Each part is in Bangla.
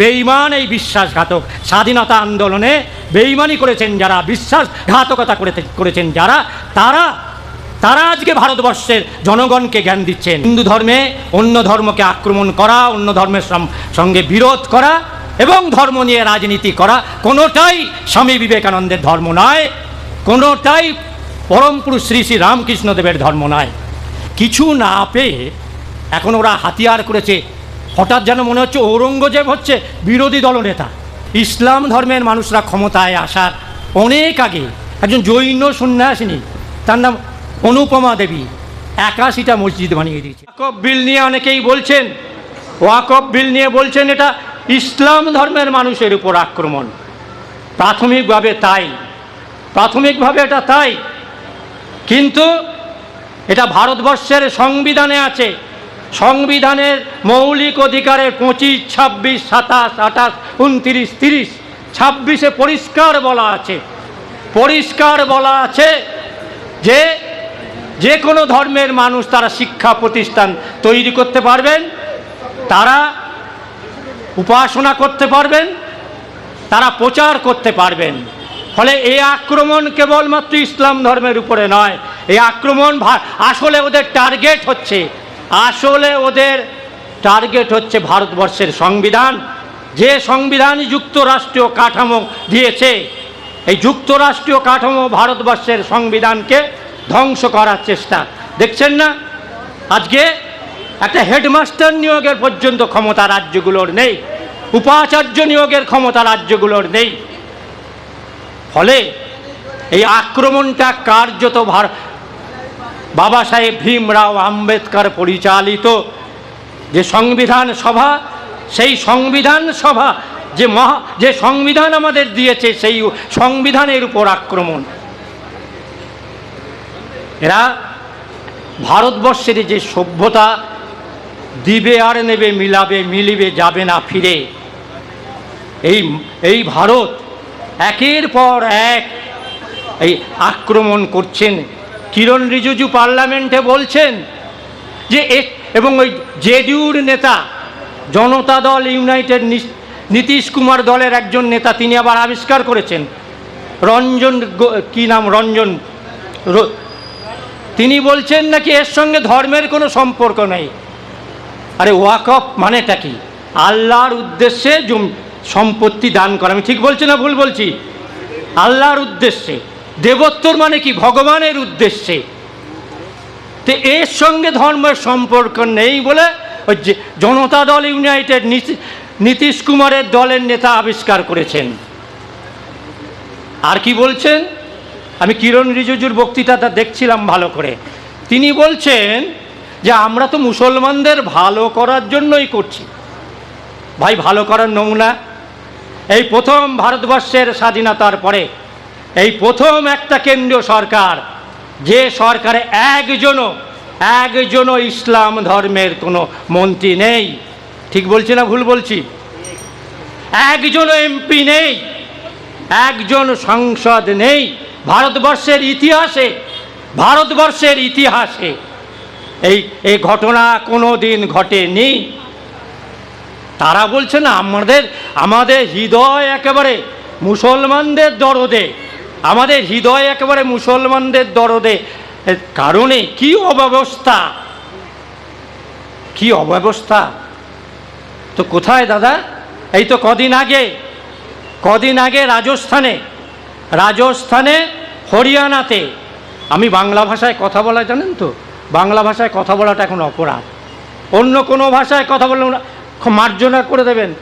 বেইমান এই বিশ্বাসঘাতক স্বাধীনতা আন্দোলনে বেইমানি করেছেন যারা, বিশ্বাসঘাতকতা করে করেছেন যারা, তারা তারা আজকে ভারতবর্ষের জনগণকে জ্ঞান দিচ্ছেন। হিন্দু ধর্মে অন্য ধর্মকে আক্রমণ করা, অন্য ধর্মের সঙ্গে বিরোধ করা এবং ধর্ম নিয়ে রাজনীতি করা কোনোটাই স্বামী বিবেকানন্দের ধর্ম নয়, কোনোটাই পরম পুরুষ শ্রী শ্রী রামকৃষ্ণদেবের ধর্ম নয়। কিছু না পেয়ে এখন ওরা হাতিয়ার করেছে হঠাৎ যেন মনে হচ্ছে ঔরঙ্গজেব হচ্ছে বিরোধী দলনেতা ইসলাম ধর্মের মানুষরা ক্ষমতায় আসার অনেক আগে একজন জৈন সন্ন্যাসিনী, তার নাম অনুপমা দেবী, একাশিটা মসজিদ বানিয়ে দিয়েছে। ওয়াকফ বিল নিয়ে অনেকেই বলছেন, ওয়াকফ বিল নিয়ে বলছেন এটা ইসলাম ধর্মের মানুষের উপর আক্রমণ। প্রাথমিকভাবে তাই, প্রাথমিকভাবে এটা তাই। কিন্তু এটা ভারতবর্ষের সংবিধানে আছে সংবিধানের মৌলিক অধিকারের পঁচিশ, ছাব্বিশ, সাতাশ, আঠাশ, উনত্রিশ, তিরিশ, ছাব্বিশে পরিষ্কার বলা আছে। পরিষ্কার বলা আছে যে যে কোনো ধর্মের মানুষ তারা শিক্ষা প্রতিষ্ঠান তৈরি করতে পারবেন, তারা উপাসনা করতে পারবেন, তারা প্রচার করতে পারবেন। ফলে এই আক্রমণ কেবলমাত্র ইসলাম ধর্মের উপরে নয় এই আক্রমণ আসলে ওদের টার্গেট হচ্ছে আসলে ওদের টার্গেট হচ্ছে ভারতবর্ষের সংবিধান। যে সংবিধান যুক্তরাষ্ট্রীয় কাঠামো দিয়েছে, এই যুক্তরাষ্ট্রীয় কাঠামো ভারতবর্ষের সংবিধানকে ধ্বংস করার চেষ্টা। দেখছেন না? আজকে একটা হেডমাস্টার নিয়োগের পর্যন্ত ক্ষমতা রাজ্যগুলোর নেই। উপাচার্য নিয়োগের ক্ষমতা রাজ্যগুলোর নেই। ফলে এই আক্রমণটা কার্যত ভার বাবা সাহেব ভীমরাও আম্বেদকর পরিচালিত যে সংবিধান সভা, সেই সংবিধান সভা যে মহা, যে সংবিধান আমাদের দিয়েছে, সেই সংবিধানের উপর আক্রমণ। এরা ভারতবর্ষের যে সভ্যতা, দিবে আর নেবে, মিলাবে, মিলিবে, যাবে না, ফিরে। এই এই ভারত একের পর এক এই আক্রমণ করছেন কিরণ রিজিজু পার্লামেন্টে বলছেন যে এবং ওই জেডিউর নেতা, জনতা দল ইউনাইটেড নীতিশ কুমার দলের একজন নেতা, তিনি আবার আবিষ্কার করেছেন। রঞ্জন কি নাম? রঞ্জন তিনি বলছেন নাকি এর সঙ্গে ধর্মের কোনো সম্পর্ক নেই। আরে ওয়াকফ মানেটা কি? আল্লাহর উদ্দেশ্যে সম্পত্তি দান করা। আমি ঠিক বলছি না ভুল বলছি? আল্লাহর উদ্দেশ্যে। দেবত্বর মানে কি? ভগবানের উদ্দেশ্যে। তো এর সঙ্গে ধর্মের সম্পর্ক নেই বলে ওই যে জনতা দল ইউনাইটেড নীতি- নীতিশ কুমারের দলের নেতা আবিষ্কার করেছেন। আর কি বলছেন? আমি কিরণ রিজিজুর বক্তৃতাটা দেখছিলাম ভালো করে। তিনি বলছেন যে, আমরা তো মুসলমানদের ভালো করার জন্যই করছি। ভাই, ভালো করার নমুনা। এই প্রথম ভারতবর্ষের স্বাধীনতার পরে এই প্রথম একটা কেন্দ্রীয় সরকার, যে সরকারে একজনও একজনও ইসলাম ধর্মের কোনো মন্ত্রী নেই। ঠিক বলছি না ভুল বলছি? একজনও এমপি নেই, একজন সংসদ নেই, ভারতবর্ষের ইতিহাসে ভারতবর্ষের ইতিহাসে। এই এই ঘটনা কোনো দিন ঘটেনি। তারা বলছে না, আমাদের আমাদের হৃদয় একেবারে মুসলমানদের দরদে। আমাদের হৃদয় একেবারে মুসলমানদের দরদে। কারণে কি অব্যবস্থা? কি অব্যবস্থা? তো কোথায় দাদা? এই তো কদিন আগে কদিন আগে রাজস্থানে রাজস্থানে হরিয়ানাতে। আমি বাংলা ভাষায় কথা বলা, জানেন তো? বাংলা ভাষায় কথা বলাটা এখন অপরাধ। অন্য কোনো ভাষায় কথা বললে মার্জনা করে দেবেন।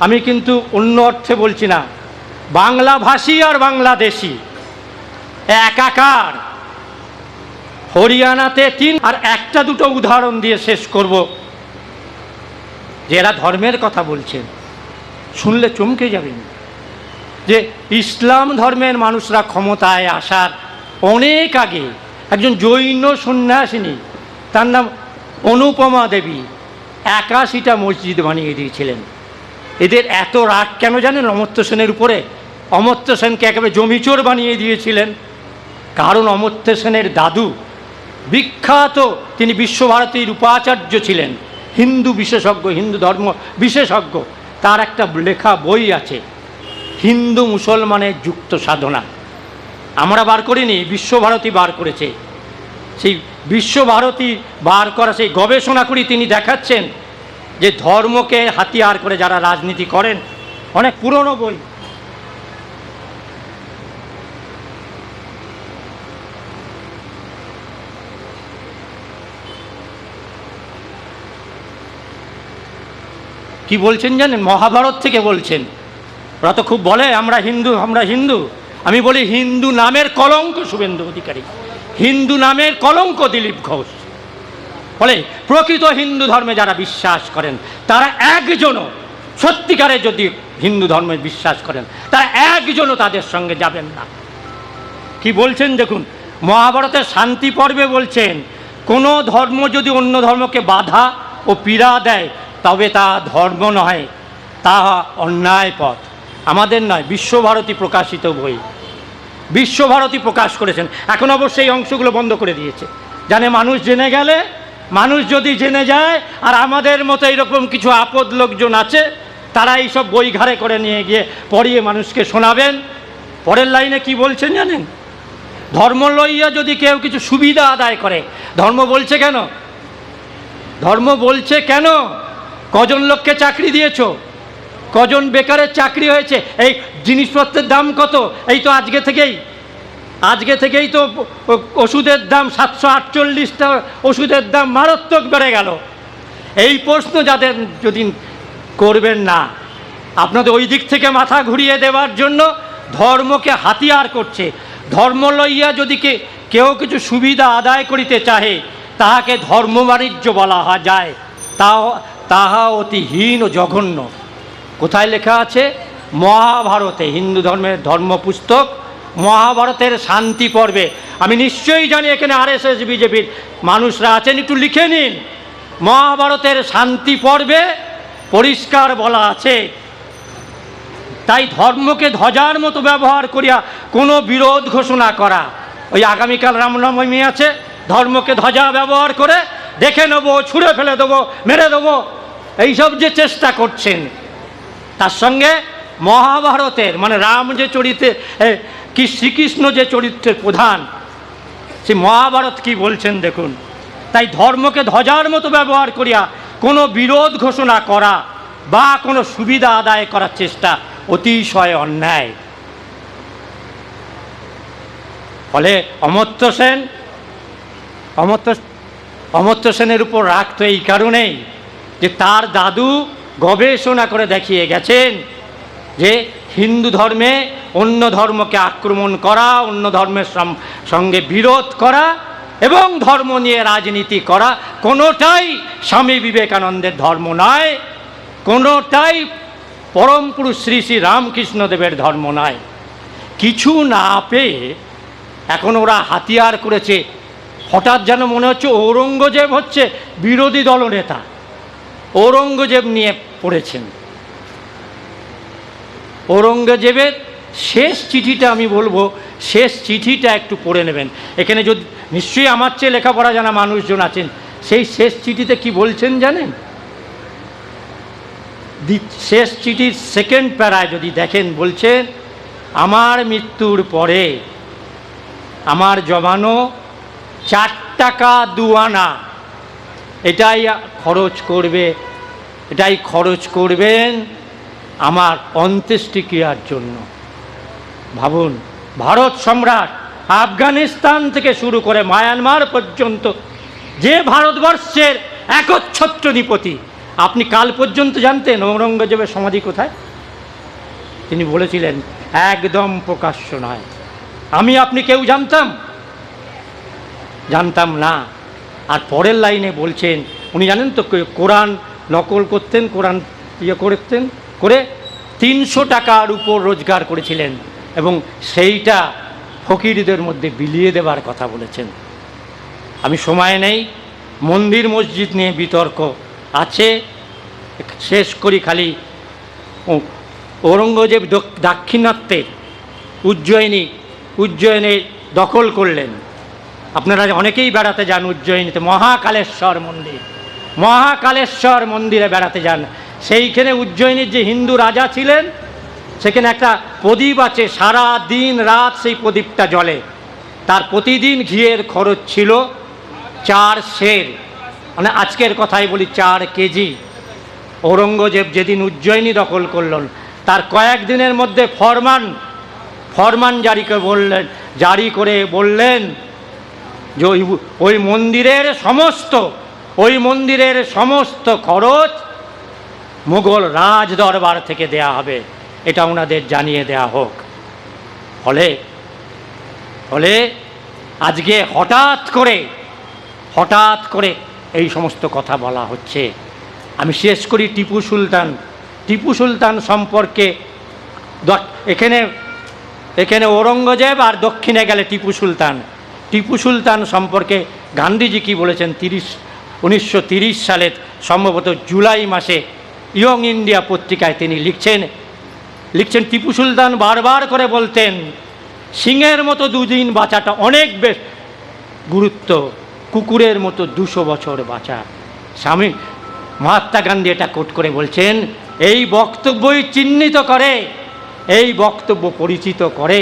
আমি কিন্তু অন্য অর্থে বলছি না। বাংলা ভাষী আর বাংলাদেশি। একাকার। হরিয়ানাতে তিন আর একটা দুটো উদাহরণ দিয়ে শেষ করব, যে এরা ধর্মের কথা বলছেন। শুনলে চমকে যাবেন। যে ইসলাম ধর্মের মানুষরা ক্ষমতায় আসার অনেক আগে একজন জৈন সন্ন্যাসিনী, তার নাম অনুপমা দেবী, একাশিটা মসজিদ বানিয়ে দিয়েছিলেন। এদের এত রাগ কেন জানেন অমর্ত্য সেনের উপরে? অমর্ত্য সেনকে একেবারে জমিচোর বানিয়ে দিয়েছিলেন। কারণ অমর্ত্য সেনের দাদু বিখ্যাত, তিনি বিশ্বভারতীর উপাচার্য ছিলেন। হিন্দু বিশেষজ্ঞ, হিন্দু ধর্ম বিশেষজ্ঞ। তার একটা লেখা বই আছে, হিন্দু মুসলমানের যুক্ত সাধনা। আমরা বার করিনি, বিশ্বভারতী বার করেছে। সেই বিশ্বভারতী বার করা সেই গবেষণা করি তিনি দেখাচ্ছেন যে ধর্মকে হাতিয়ার করে যারা রাজনীতি করেন, অনেক পুরনো বই। কি বলছেন জানেন? মহাভারত থেকে বলছেন। ওরা তো খুব বলে, আমরা হিন্দু আমরা হিন্দু। আমি বলি হিন্দু নামের কলঙ্ক শুভেন্দু অধিকারী। হিন্দু নামের কলঙ্ক দিলীপ ঘোষ। বলে, প্রকৃত হিন্দু ধর্মে যারা বিশ্বাস করেন, তারা একজনও, সত্যিকারে যদি হিন্দু ধর্মে বিশ্বাস করেন, তারা একজনও তাদের সঙ্গে যাবেন না। কি বলছেন দেখুন, মহাভারতের শান্তি পর্বে বলছেন, কোনো ধর্ম যদি অন্য ধর্মকে বাধা ও পীড়া দেয় তবে তা ধর্ম নয় তা অন্যায় পথ। আমাদের নয়, বিশ্বভারতী প্রকাশিত বই। বিশ্বভারতী প্রকাশ করেছেন। এখন অবশ্য এই অংশগুলো বন্ধ করে দিয়েছে। জানে মানুষ জেনে গেলে, মানুষ যদি জেনে যায়, আর আমাদের মতো এরকম কিছু আপদ লোকজন আছে, তারা এইসব বই ঘাড়ে করে নিয়ে গিয়ে পড়িয়ে মানুষকে শোনাবেন। পরের লাইনে কি বলছেন জানেন? ধর্ম লইয়া যদি কেউ কিছু সুবিধা আদায় করে, ধর্ম বলছে কেন? ধর্ম বলছে কেন? কজন লোককে চাকরি দিয়েছ? কজন বেকারের চাকরি হয়েছে? এই জিনিসপত্রের দাম কত? এই তো আজকে থেকেই। আজকে থেকেই তো ওষুধের দাম সাতশো আটচল্লিশটা ওষুধের দাম মারাত্মক বেড়ে গেল। এই প্রশ্ন যাদের যদি করবেন না, আপনাদের ওই দিক থেকে মাথা ঘুরিয়ে দেওয়ার জন্য ধর্মকে হাতিয়ার করছে। ধর্ম লইয়া যদি কে, কেউ কিছু সুবিধা আদায় করিতে চাহে, তাহাকে ধর্ম বাণিজ্য বলা হয়, যায়। তা তাহা অতি হীন ও জঘন্য। কোথায় লেখা আছে? মহাভারতে, হিন্দু ধর্মের ধর্মপুস্তক, মহাভারতের শান্তি পর্বে। আমি নিশ্চয়ই জানি এখানে আরএসএস, বিজেপির মানুষরা আছেন, একটু লিখে নিন। মহাভারতের শান্তি পর্বে পরিষ্কার বলা আছে। তাই ধর্মকে ধ্বজার মতো ব্যবহার করিয়া কোনো বিরোধ ঘোষণা করা। ওই আগামীকাল রামনবমী আছে, ধর্মকে ধ্বজা ব্যবহার করে দেখে নেব, ছুঁড়ে ফেলে দেবো, মেরে দেবো। এইসব যে চেষ্টা করছেন, তার সঙ্গে মহাভারতের মানে রাম যে চরিত্রে কি শ্রীকৃষ্ণ যে চরিত্রের প্রধান সে মহাভারত কি বলছেন দেখুন। তাই ধর্মকে ধ্বজার মতো ব্যবহার করিয়া কোনো বিরোধ ঘোষণা করা বা কোনো সুবিধা আদায় করার চেষ্টা অতিশয় অন্যায়। ফলে অমর্ত্য সেন, অমর্ত্য অমর্ত্য সেনের উপর রাখতো এই কারণেই যে তার দাদু গবেষণা করে দেখিয়ে গেছেন যে হিন্দু ধর্মে অন্য ধর্মকে আক্রমণ করা, অন্য ধর্মের সঙ্গে বিরোধ করা এবং ধর্ম নিয়ে রাজনীতি করা কোনোটাই স্বামী বিবেকানন্দের ধর্ম নয়, কোনোটাই পরম পুরুষ শ্রী শ্রী রামকৃষ্ণদেবের ধর্ম নয়। কিছু না পেয়ে এখন ওরা হাতিয়ার করেছে। হঠাৎ যেন মনে হচ্ছে ঔরঙ্গজেব হচ্ছে বিরোধী দলনেতা। ঔরঙ্গজেব নিয়ে পড়েছেন। ঔরঙ্গজেবের শেষ চিঠিটা আমি বলব, শেষ চিঠিটা একটু পড়ে নেবেন। এখানে যদি নিশ্চয়ই আমার চেয়ে লেখাপড়া জানা মানুষজন আছেন, সেই শেষ চিঠিতে কি বলছেন জানেন? শেষ চিঠির সেকেন্ড প্যারায় যদি দেখেন বলছেন, আমার মৃত্যুর পরে আমার জমানো চার টাকা দুয়ানা এটাই খরচ করবে, এটাই খরচ করবেন আমার অন্ত্যেষ্টিক্রিয়ার জন্য। ভাবুন, ভারত সম্রাট আফগানিস্তান থেকে শুরু করে মায়ানমার পর্যন্ত যে ভারতবর্ষের একচ্ছত্র নিপতি আপনি কাল পর্যন্ত জানতেন ঔরঙ্গজেবের সমাধি কোথায়? তিনি বলেছিলেন, একদম প্রকাশ্য নয়। আমি, আপনি কেউ জানতাম? জানতাম না। আর পরের লাইনে বলছেন, উনি জানেন তো কোরআন নকল করতেন, কোরআন ইয়ে করতেন, করে তিনশো টাকার উপর রোজগার করেছিলেন এবং সেইটা ফকিরদের মধ্যে বিলিয়ে দেবার কথা বলেছেন। আমি সময় নেই, মন্দির মসজিদ নিয়ে বিতর্ক আছে, শেষ করি খালি। ঔরঙ্গজেব দক- দাক্ষিণাত্যের উজ্জয়িনী উজ্জয়িনী দখল করলেন। আপনারা অনেকেই বেড়াতে যান উজ্জয়িনীতে, মহাকালেশ্বর মন্দির। মহাকালেশ্বর মন্দিরে বেড়াতে যান। সেইখানে উজ্জয়িনীর যে হিন্দু রাজা ছিলেন, সেখানে একটা প্রদীপ আছে, সারা দিন রাত সেই প্রদীপটা জ্বলে। তার প্রতিদিন ঘিয়ের খরচ ছিল চার সের মানে আজকের কথাই বলি, চার কেজি। ঔরঙ্গজেব যেদিন উজ্জয়িনী দখল করলেন, তার কয়েকদিনের মধ্যে ফরমান ফরমান জারি করে বললেন, জারি করে বললেন যে ওই ওই মন্দিরের সমস্ত, ওই মন্দিরের সমস্ত খরচ মুঘল রাজ দরবার থেকে দেয়া হবে। এটা ওনাদের জানিয়ে দেয়া হোক। ফলে ফলে আজকে হঠাৎ করে হঠাৎ করে এই সমস্ত কথা বলা হচ্ছে। আমি শেষ করি টিপু সুলতান। টিপু সুলতান সম্পর্কে এখানে এখানে ঔরঙ্গজেব আর দক্ষিণে গেলে টিপু সুলতান। টিপু সুলতান সম্পর্কে গান্ধীজি কি বলেছেন? তিরিশ, উনিশশো সালের সম্ভবত জুলাই মাসে ইয়ং ইন্ডিয়া পত্রিকায় তিনি লিখছেন লিখছেন, টিপু সুলতান বারবার করে বলতেন, সিংহের মতো দুদিন বাঁচাটা অনেক বেশ গুরুত্ব, কুকুরের মতো দুশো বছর বাঁচা। স্বামী মহাত্মা গান্ধী এটা কোট করে বলছেন, এই বক্তব্যই চিহ্নিত করে, এই বক্তব্য পরিচিত করে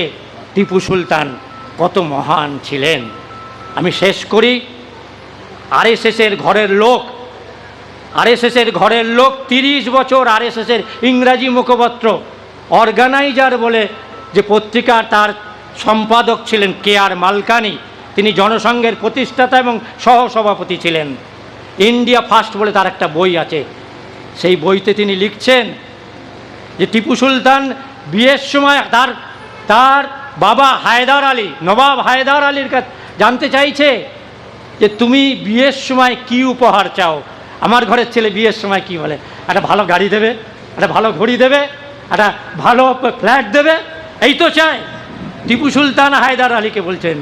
টিপু সুলতান। কত মহান ছিলেন। আমি শেষ করি। আর আরএসএসের ঘরের লোক আর আরএসএসের ঘরের লোক তিরিশ বছর আর আরএসএসের ইংরাজি মুখপত্র, অর্গানাইজার বলে যে পত্রিকার তার সম্পাদক ছিলেন কে আর মালকানি। তিনি জনসংঘের প্রতিষ্ঠাতা এবং সহসভাপতি ছিলেন। ইন্ডিয়া ফার্স্ট বলে তার একটা বই আছে। সেই বইতে তিনি লিখছেন যে টিপু সুলতান বিয়ের সময় তার তার বাবা হায়দার আলী, নবাব হায়দার আলীর কাছে জানতে চাইছে যে তুমি বিয়ের সময় কি উপহার চাও? আমার ঘরের ছেলে বিয়ের সময় কি বলে? একটা ভালো গাড়ি দেবে, একটা ভালো ঘড়ি দেবে, একটা ভালো ফ্ল্যাট দেবে, এই তো চাই। টিপু সুলতান হায়দার আলীকে বলছেন,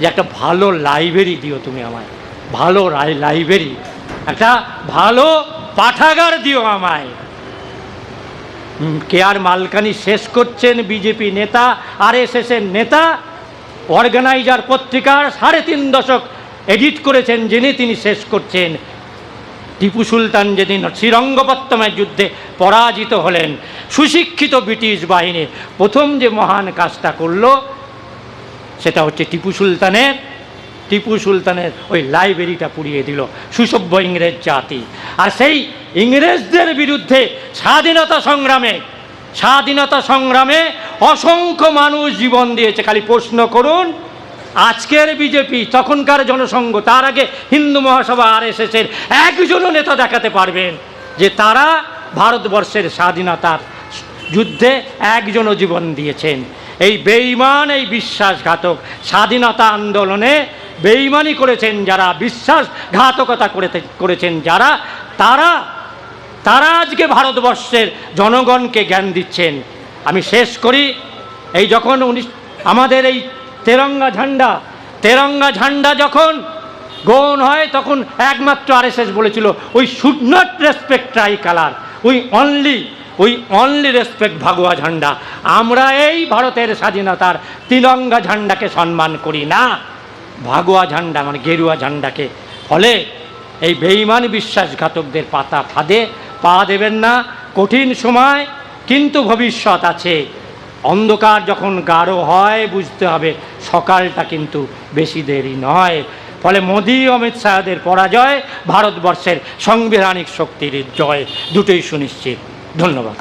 যে একটা ভালো লাইব্রেরি দিও তুমি আমায়, ভালো লাই- লাইব্রেরি, একটা ভালো পাঠাগার দিও আমায়। কে আর মালকানি শেষ করছেন বিজেপি নেতা আর এর নেতা, অর্গানাইজার পত্রিকার সাড়ে তিন দশক এডিট করেছেন যিনি, তিনি শেষ করছেন। টিপু সুলতান যেদিন শ্রীরঙ্গপত্তমের যুদ্ধে পরাজিত হলেন, সুশিক্ষিত ব্রিটিশ বাহিনী, প্রথম যে মহান কাজটা করল, সেটা হচ্ছে টিপু সুলতানের টিপু সুলতানের ওই লাইব্রেরিটা পুড়িয়ে দিল, সুসভ্য ইংরেজ জাতি। আর সেই ইংরেজদের বিরুদ্ধে স্বাধীনতা সংগ্রামে স্বাধীনতা সংগ্রামে অসংখ্য মানুষ জীবন দিয়েছে। খালি প্রশ্ন করুন, আজকের বিজেপি, তখনকার জনসংঘ, তার আগে হিন্দু মহাসভা আর এস এর একজনও নেতা দেখাতে পারবেন যে তারা ভারতবর্ষের স্বাধীনতার যুদ্ধে একজনও জীবন দিয়েছেন। এই বেঈমান এই বিশ্বাসঘাতক স্বাধীনতা আন্দোলনে বেইমানি করেছেন যারা, বিশ্বাসঘাতকতা করেছেন যারা, তারা তারা আজকে ভারতবর্ষের জনগণকে জ্ঞান দিচ্ছেন। আমি শেষ করি, এই যখন আমাদের এই তেরঙ্গা ঝান্ডা তেরঙ্গা ঝান্ডা যখন গ্রহণ হয়, তখন একমাত্র আরএসএস বলেছিল we should not respect tricolour we only we only respect bhagwa jhanda. আমরা এই ভারতের স্বাধীনতার তিরঙ্গা ঝান্ডাকে সম্মান করি না। ভাগুয়া ঝান্ডা মানে গেরুয়া ঝান্ডাকে। ফলে এই বেঈমান বিশ্বাসঘাতকদের পাতা ফাঁদে পা দেবেন না, কঠিন সময়, কিন্তু ভবিষ্যৎ আছে। অন্ধকার যখন গাঢ় হয়, বুঝতে হবে সকালটা কিন্তু বেশি দেরি নয়। ফলে মোদী অমিত শাহদের পরাজয়, ভারতবর্ষের সাংবিধানিক শক্তির জয়, দুটোই সুনিশ্চিত। ধন্যবাদ।